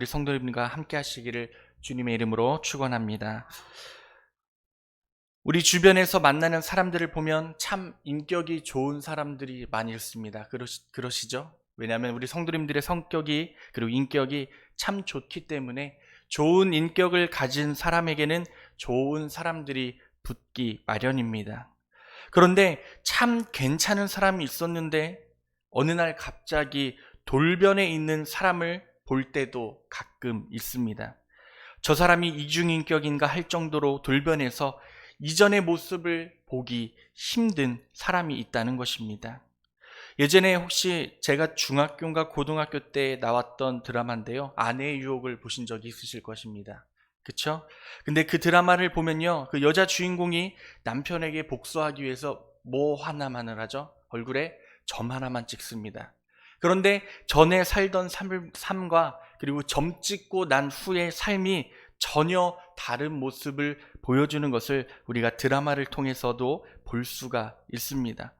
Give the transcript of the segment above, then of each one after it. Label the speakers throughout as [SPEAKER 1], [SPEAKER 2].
[SPEAKER 1] 우리 성도님과 함께 하시기를 주님의 이름으로 축원합니다. 우리 주변에서 만나는 사람들을 보면 참 인격이 좋은 사람들이 많이 있습니다. 그러시, 그러시죠? 왜냐하면 우리 성도님들의 성격이 그리고 인격이 참 좋기 때문에 좋은 인격을 가진 사람에게는 좋은 사람들이 붙기 마련입니다. 그런데 참 괜찮은 사람이 있었는데 어느 날 갑자기 돌변에 있는 사람을 볼 때도 가끔 있습니다. 저 사람이 이중인격인가 할 정도로 돌변해서 이전의 모습을 보기 힘든 사람이 있다는 것입니다. 예전에 혹시 제가 중학교인가 고등학교 때 나왔던 드라마인데요. 아내의 유혹을 보신 적이 있으실 것입니다. 그쵸? 근데 그 드라마를 보면요. 그 여자 주인공이 남편에게 복수하기 위해서 뭐 하나만을 하죠? 얼굴에 점 하나만 찍습니다. 그런데 전에 살던 삶- 삶과 그리고 점 찍고 난 후의 삶이 전혀 다른 모습을 보여주는 것을 우리가 드라마를 통해서도 볼 수가 있습니다.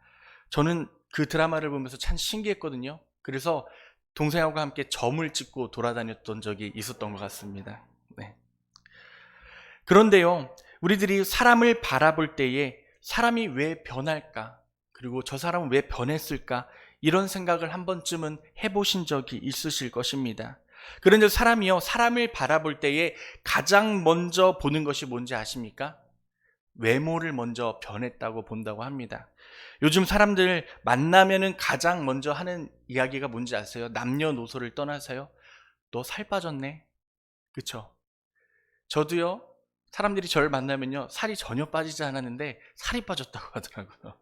[SPEAKER 1] 저는 그 드라마를 보면서 참 신기했거든요. 그래서 동생하고 함께 점을 찍고 돌아다녔던 적이 있었던 것 같습니다. 네. 그런데요, 우리들이 사람을 바라볼 때에 사람이 왜 변할까? 그리고 저 사람은 왜 변했을까? 이런 생각을 한 번쯤은 해보신 적이 있으실 것입니다. 그런데 사람이요, 사람을 바라볼 때에 가장 먼저 보는 것이 뭔지 아십니까? 외모를 먼저 변했다고 본다고 합니다. 요즘 사람들 만나면은 가장 먼저 하는 이야기가 뭔지 아세요? 남녀노소를 떠나서요. 너 살 빠졌네. 그쵸? 저도요, 사람들이 저를 만나면요, 살이 전혀 빠지지 않았는데 살이 빠졌다고 하더라고요.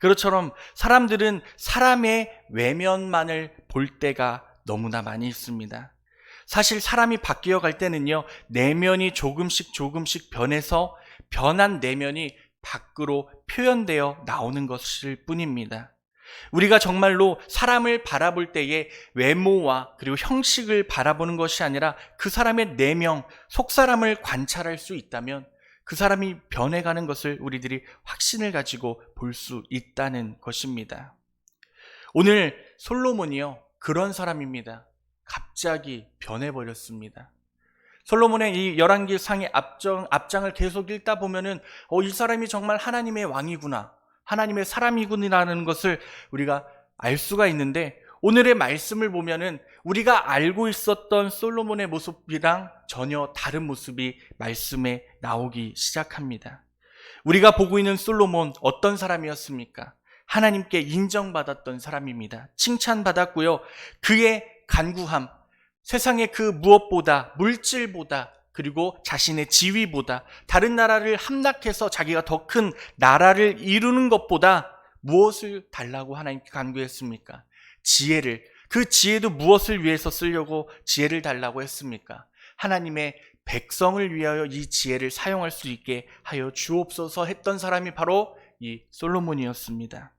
[SPEAKER 1] 그것처럼 사람들은 사람의 외면만을 볼 때가 너무나 많이 있습니다. 사실 사람이 바뀌어 갈 때는요, 내면이 조금씩 조금씩 변해서 변한 내면이 밖으로 표현되어 나오는 것일 뿐입니다. 우리가 정말로 사람을 바라볼 때에 외모와 그리고 형식을 바라보는 것이 아니라 그 사람의 내면, 속사람을 관찰할 수 있다면 그 사람이 변해가는 것을 우리들이 확신을 가지고 볼 수 있다는 것입니다. 오늘 솔로몬이요, 그런 사람입니다. 갑자기 변해버렸습니다. 솔로몬의 이 열왕기 상의 앞장, 앞장을 계속 읽다 보면은, 어, 이 사람이 정말 하나님의 왕이구나. 하나님의 사람이구나라는 것을 우리가 알 수가 있는데, 오늘의 말씀을 보면은 우리가 알고 있었던 솔로몬의 모습이랑 전혀 다른 모습이 말씀에 나오기 시작합니다. 우리가 보고 있는 솔로몬 어떤 사람이었습니까? 하나님께 인정받았던 사람입니다. 칭찬받았고요. 그의 간구함, 세상의 그 무엇보다, 물질보다, 그리고 자신의 지위보다, 다른 나라를 함락해서 자기가 더 큰 나라를 이루는 것보다 무엇을 달라고 하나님께 간구했습니까? 지혜를. 그 지혜도 무엇을 위해서 쓰려고 지혜를 달라고 했습니까? 하나님의 백성을 위하여 이 지혜를 사용할 수 있게 하여 주옵소서 했던 사람이 바로 이 솔로몬이었습니다.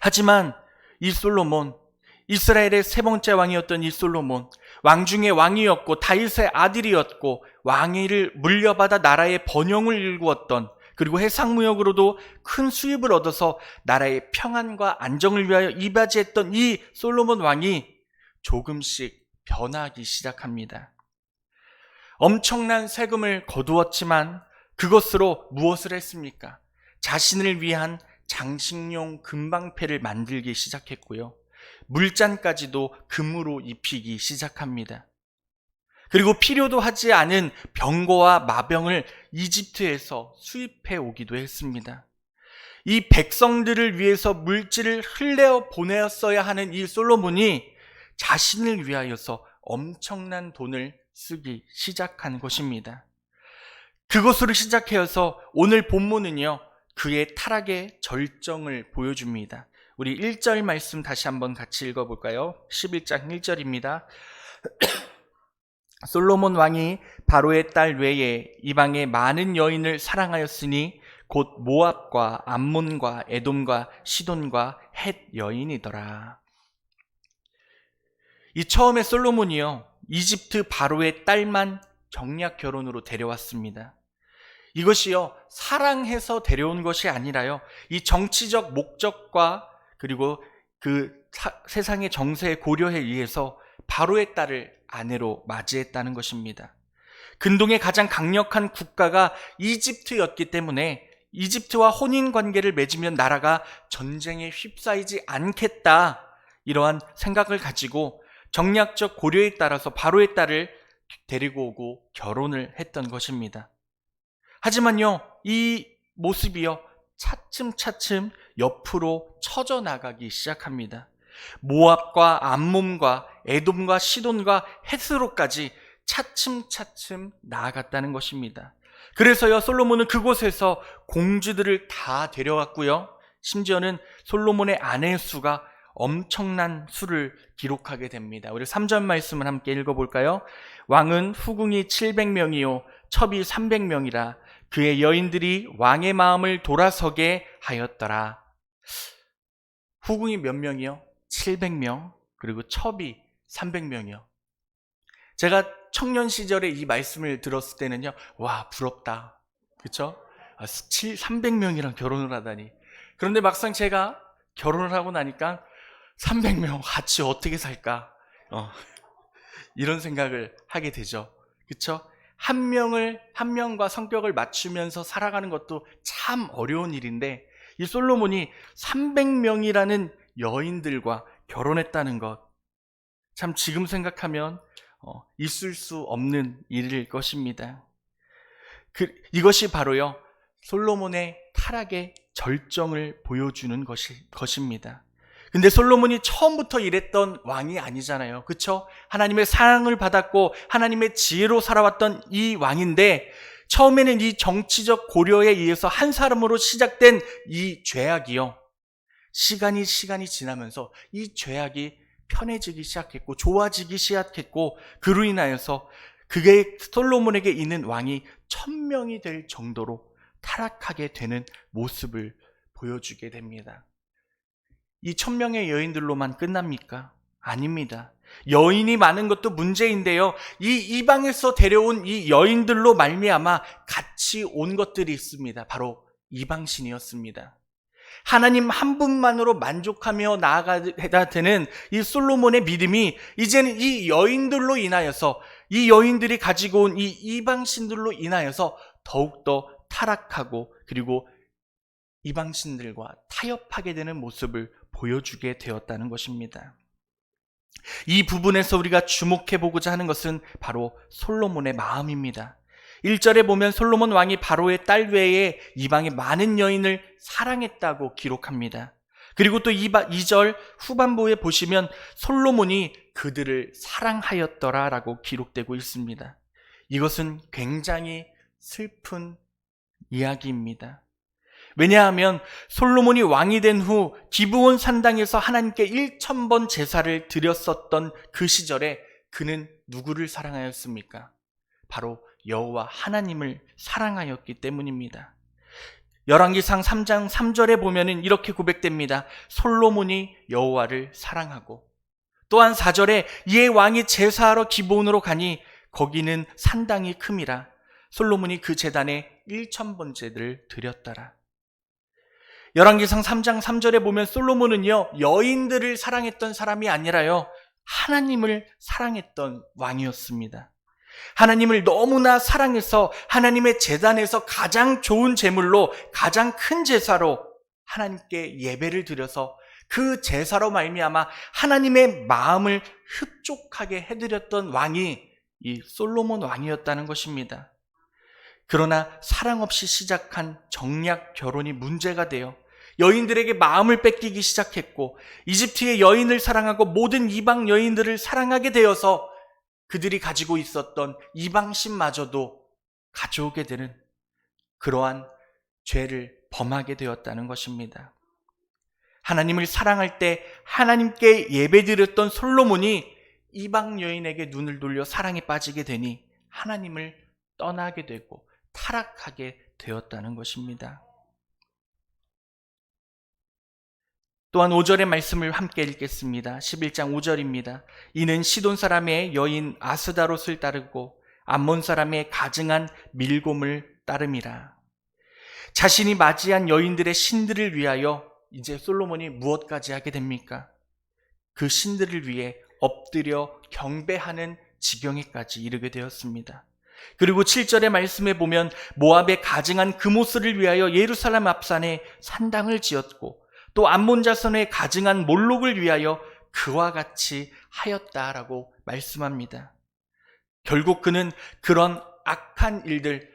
[SPEAKER 1] 하지만 이 솔로몬, 이스라엘의 세 번째 왕이었던 이 솔로몬, 왕 중의 왕이었고 다윗의 아들이었고 왕위를 물려받아 나라의 번영을 일구었던 그리고 해상무역으로도 큰 수입을 얻어서 나라의 평안과 안정을 위하여 이바지했던 이 솔로몬 왕이 조금씩 변하기 시작합니다. 엄청난 세금을 거두었지만 그것으로 무엇을 했습니까? 자신을 위한 장식용 금방패를 만들기 시작했고요. 물잔까지도 금으로 입히기 시작합니다. 그리고 필요도 하지 않은 병거와 마병을 이집트에서 수입해 오기도 했습니다. 이 백성들을 위해서 물질을 흘려 보내었어야 하는 이 솔로몬이 자신을 위하여서 엄청난 돈을 쓰기 시작한 것입니다. 그것으로 시작해서 오늘 본문은요, 그의 타락의 절정을 보여줍니다. 우리 1절 말씀 다시 한번 같이 읽어볼까요? 11장 1절입니다. 솔로몬 왕이 바로의 딸 외에 이방의 많은 여인을 사랑하였으니 곧 모압과 암몬과 에돔과 시돈과 헷 여인이더라. 이 처음에 솔로몬이요 이집트 바로의 딸만 경약 결혼으로 데려왔습니다. 이것이요 사랑해서 데려온 것이 아니라요 이 정치적 목적과 그리고 그 사- 세상의 정세에 고려에 의해서 바로의 딸을 아내로 맞이했다는 것입니다. 근동의 가장 강력한 국가가 이집트였기 때문에 이집트와 혼인 관계를 맺으면 나라가 전쟁에 휩싸이지 않겠다. 이러한 생각을 가지고 정략적 고려에 따라서 바로의 딸을 데리고 오고 결혼을 했던 것입니다. 하지만요, 이 모습이요, 차츰차츰 옆으로 처져 나가기 시작합니다. 모압과 암몬과 에돔과 시돈과 헤스로까지 차츰차츰 나아갔다는 것입니다. 그래서요, 솔로몬은 그곳에서 공주들을 다 데려왔고요. 심지어는 솔로몬의 아내 수가 엄청난 수를 기록하게 됩니다. 우리 3절 말씀을 함께 읽어볼까요? 왕은 후궁이 700명이요, 첩이 300명이라 그의 여인들이 왕의 마음을 돌아서게 하였더라. 후궁이 몇 명이요? 700명, 그리고 첩이 300명이요. 제가 청년 시절에 이 말씀을 들었을 때는요, 와, 부럽다. 그쵸? 아, 7, 300명이랑 결혼을 하다니. 그런데 막상 제가 결혼을 하고 나니까 300명 같이 어떻게 살까? 어, 이런 생각을 하게 되죠. 그쵸? 한 명을, 한 명과 성격을 맞추면서 살아가는 것도 참 어려운 일인데, 이 솔로몬이 300명이라는 여인들과 결혼했다는 것. 참 지금 생각하면 어, 있을 수 없는 일일 것입니다. 그, 이것이 바로요, 솔로몬의 타락의 절정을 보여주는 것이, 것입니다. 근데 솔로몬이 처음부터 이랬던 왕이 아니잖아요. 그쵸? 하나님의 사랑을 받았고 하나님의 지혜로 살아왔던 이 왕인데 처음에는 이 정치적 고려에 의해서 한 사람으로 시작된 이 죄악이요. 시간이 시간이 지나면서 이 죄악이 편해지기 시작했고 좋아지기 시작했고 그로 인하여서 그게 솔로몬에게 있는 왕이 천명이 될 정도로 타락하게 되는 모습을 보여주게 됩니다. 이 천명의 여인들로만 끝납니까? 아닙니다. 여인이 많은 것도 문제인데요. 이 이방에서 데려온 이 여인들로 말미암아 같이 온 것들이 있습니다. 바로 이방신이었습니다. 하나님 한 분만으로 만족하며 나아가야 되는 이 솔로몬의 믿음이 이제는 이 여인들로 인하여서 이 여인들이 가지고 온 이 이방신들로 인하여서 더욱더 타락하고 그리고 이방신들과 타협하게 되는 모습을 보여주게 되었다는 것입니다. 이 부분에서 우리가 주목해 보고자 하는 것은 바로 솔로몬의 마음입니다. 1절에 보면 솔로몬 왕이 바로의 딸 외에 이방의 많은 여인을 사랑했다고 기록합니다. 그리고 또 2절 후반부에 보시면 솔로몬이 그들을 사랑하였더라 라고 기록되고 있습니다. 이것은 굉장히 슬픈 이야기입니다. 왜냐하면 솔로몬이 왕이 된 후 기브온 산당에서 하나님께 1천번 제사를 드렸었던 그 시절에 그는 누구를 사랑하였습니까? 바로 여호와 하나님을 사랑하였기 때문입니다. 열왕기상 3장 3절에 보면은 이렇게 고백됩니다. 솔로몬이 여호와를 사랑하고 또한 4절에 이에 왕이 제사하러 기본으로 가니 거기는 산당이 큼이라 솔로몬이 그 제단에 1천 번째를 드렸더라. 열왕기상 3장 3절에 보면 솔로몬은요 여인들을 사랑했던 사람이 아니라요 하나님을 사랑했던 왕이었습니다. 하나님을 너무나 사랑해서 하나님의 재단에서 가장 좋은 제물로 가장 큰 제사로 하나님께 예배를 드려서 그 제사로 말미암아 하나님의 마음을 흡족하게 해드렸던 왕이 이 솔로몬 왕이었다는 것입니다. 그러나 사랑 없이 시작한 정략 결혼이 문제가 되어 여인들에게 마음을 뺏기기 시작했고 이집트의 여인을 사랑하고 모든 이방 여인들을 사랑하게 되어서 그들이 가지고 있었던 이방신마저도 가져오게 되는 그러한 죄를 범하게 되었다는 것입니다. 하나님을 사랑할 때 하나님께 예배드렸던 솔로몬이 이방 여인에게 눈을 돌려 사랑에 빠지게 되니 하나님을 떠나게 되고 타락하게 되었다는 것입니다. 또한 5절의 말씀을 함께 읽겠습니다. 11장 5절입니다. 이는 시돈 사람의 여인 아스다롯을 따르고 암몬 사람의 가증한 밀곰을 따름이라. 자신이 맞이한 여인들의 신들을 위하여 이제 솔로몬이 무엇까지 하게 됩니까? 그 신들을 위해 엎드려 경배하는 지경에까지 이르게 되었습니다. 그리고 7절의 말씀에 보면 모압의 가증한 금오스를 위하여 예루살렘 앞산에 산당을 지었고 또 암몬 자손의 가증한 몰록을 위하여 그와 같이 하였다라고 말씀합니다. 결국 그는 그런 악한 일들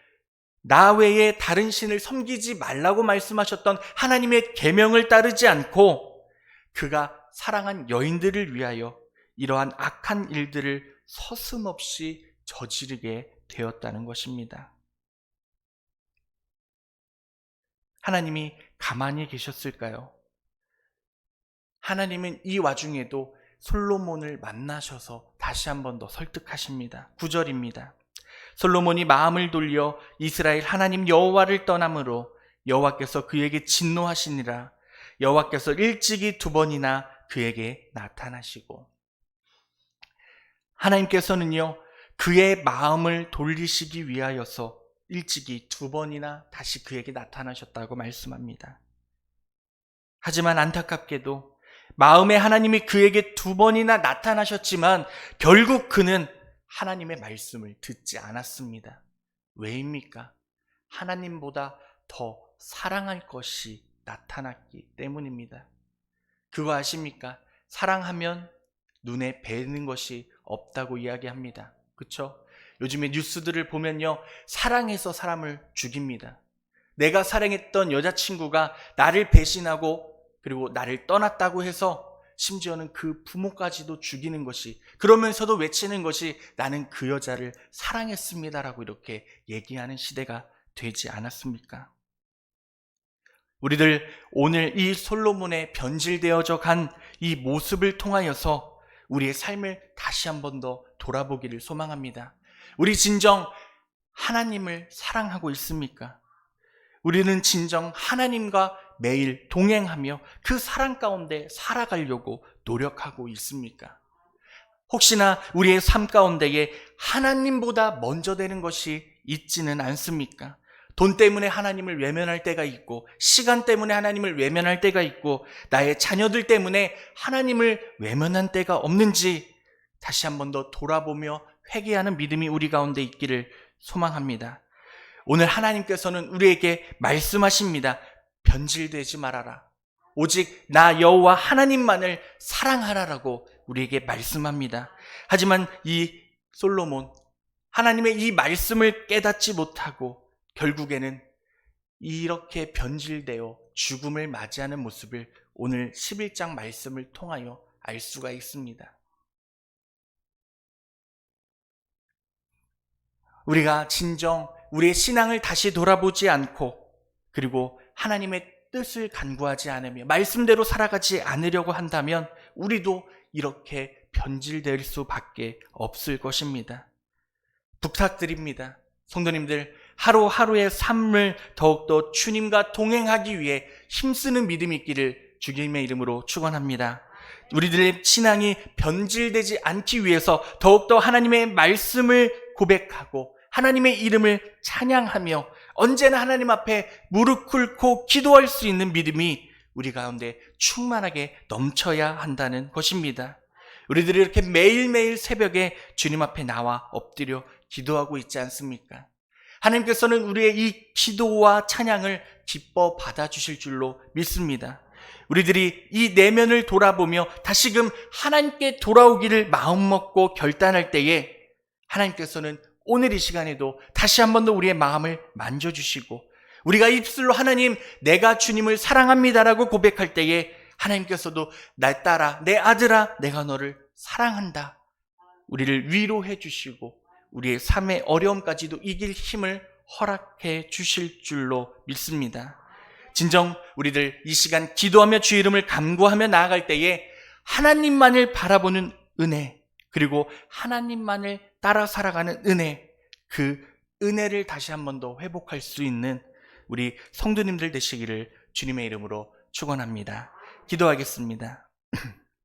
[SPEAKER 1] 나 외에 다른 신을 섬기지 말라고 말씀하셨던 하나님의 계명을 따르지 않고 그가 사랑한 여인들을 위하여 이러한 악한 일들을 서슴없이 저지르게 되었다는 것입니다. 하나님이 가만히 계셨을까요? 하나님은 이 와중에도 솔로몬을 만나셔서 다시 한 번 더 설득하십니다. 9절입니다. 솔로몬이 마음을 돌려 이스라엘 하나님 여호와를 떠남으로 여호와께서 그에게 진노하시니라 여호와께서 일찍이 두 번이나 그에게 나타나시고 하나님께서는요 그의 마음을 돌리시기 위하여서 일찍이 두 번이나 다시 그에게 나타나셨다고 말씀합니다. 하지만 안타깝게도 마음에 하나님이 그에게 두 번이나 나타나셨지만 결국 그는 하나님의 말씀을 듣지 않았습니다. 왜입니까? 하나님보다 더 사랑할 것이 나타났기 때문입니다. 그거 아십니까? 사랑하면 눈에 뵈는 것이 없다고 이야기합니다. 그쵸? 요즘에 뉴스들을 보면요. 사랑해서 사람을 죽입니다. 내가 사랑했던 여자친구가 나를 배신하고 그리고 나를 떠났다고 해서 심지어는 그 부모까지도 죽이는 것이 그러면서도 외치는 것이 나는 그 여자를 사랑했습니다라고 이렇게 얘기하는 시대가 되지 않았습니까? 우리들 오늘 이 솔로몬의 변질되어져 간 이 모습을 통하여서 우리의 삶을 다시 한 번 더 돌아보기를 소망합니다. 우리 진정 하나님을 사랑하고 있습니까? 우리는 진정 하나님과 매일 동행하며 그 사랑 가운데 살아가려고 노력하고 있습니까? 혹시나 우리의 삶 가운데에 하나님보다 먼저 되는 것이 있지는 않습니까? 돈 때문에 하나님을 외면할 때가 있고, 시간 때문에 하나님을 외면할 때가 있고, 나의 자녀들 때문에 하나님을 외면한 때가 없는지 다시 한 번 더 돌아보며 회개하는 믿음이 우리 가운데 있기를 소망합니다. 오늘 하나님께서는 우리에게 말씀하십니다. 변질되지 말아라. 오직 나 여호와 하나님만을 사랑하라라고 우리에게 말씀합니다. 하지만 이 솔로몬 하나님의 이 말씀을 깨닫지 못하고 결국에는 이렇게 변질되어 죽음을 맞이하는 모습을 오늘 11장 말씀을 통하여 알 수가 있습니다. 우리가 진정 우리의 신앙을 다시 돌아보지 않고 그리고 하나님의 뜻을 간구하지 않으며 말씀대로 살아가지 않으려고 한다면 우리도 이렇게 변질될 수밖에 없을 것입니다. 부탁드립니다. 성도님들 하루하루의 삶을 더욱더 주님과 동행하기 위해 힘쓰는 믿음이 있기를 주님의 이름으로 축원합니다. 우리들의 신앙이 변질되지 않기 위해서 더욱더 하나님의 말씀을 고백하고 하나님의 이름을 찬양하며 언제나 하나님 앞에 무릎 꿇고 기도할 수 있는 믿음이 우리 가운데 충만하게 넘쳐야 한다는 것입니다. 우리들이 이렇게 매일매일 새벽에 주님 앞에 나와 엎드려 기도하고 있지 않습니까? 하나님께서는 우리의 이 기도와 찬양을 기뻐 받아주실 줄로 믿습니다. 우리들이 이 내면을 돌아보며 다시금 하나님께 돌아오기를 마음먹고 결단할 때에 하나님께서는 오늘 이 시간에도 다시 한 번 더 우리의 마음을 만져주시고 우리가 입술로 하나님 내가 주님을 사랑합니다라고 고백할 때에 하나님께서도 날 따라 내 아들아 내가 너를 사랑한다. 우리를 위로해 주시고 우리의 삶의 어려움까지도 이길 힘을 허락해 주실 줄로 믿습니다. 진정 우리들 이 시간 기도하며 주 이름을 감구하며 나아갈 때에 하나님만을 바라보는 은혜 그리고 하나님만을 따라 살아가는 은혜 그 은혜를 다시 한 번 더 회복할 수 있는 우리 성도님들 되시기를 주님의 이름으로 축원합니다. 기도하겠습니다.